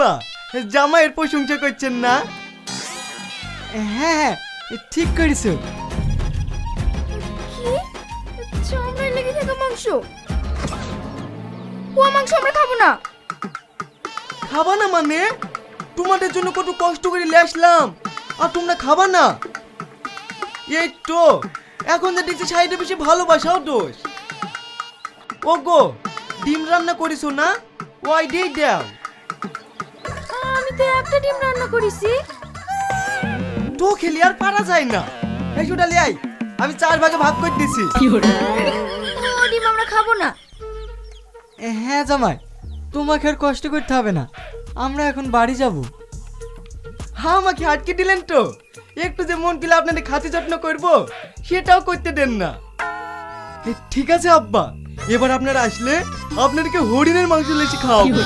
আব্বা জামাইয়ের প্রশংসা করছেন না? হ্যাঁ হ্যাঁ ঠিক করেছ কি? চামড়ায় লেগে থাকা মাংস? ও মাংস আমরা খাব না। খাবা না মানে? তোমাদের জন্য কত কষ্ট করে নিয়ে আসলাম আর তোমরা খাবা না। এই তো এখন যে দেখছি সাইডে বেশি ভালোবাসাও দোষ। ও গো ডিম রান্না করিস না? ওই দিয়ে দাও। আমি তো একটা ডিম রান্না করেছি তো খেলি আর পারা যায় না। এই সুটা লিয়াই আমি চার ভাগে ভাগ করে দিছি। ও ডিম আমরা খাব না। হ্যাঁ জামাই তোমাকে আর কষ্ট করতে হবে না। আমরা এখন বাড়ি যাব। হ্যাঁ আমাকে আটকে দিলেন তো। একটু যে মন কিলে আপনাদের খাতি যত্ন করব সেটাও করতে দেন না। এ, ঠিক আছে আব্বা এবার আপনারা আসলে আপনাদেরকে হরিণের মাংস লেসি খাওয়াবো।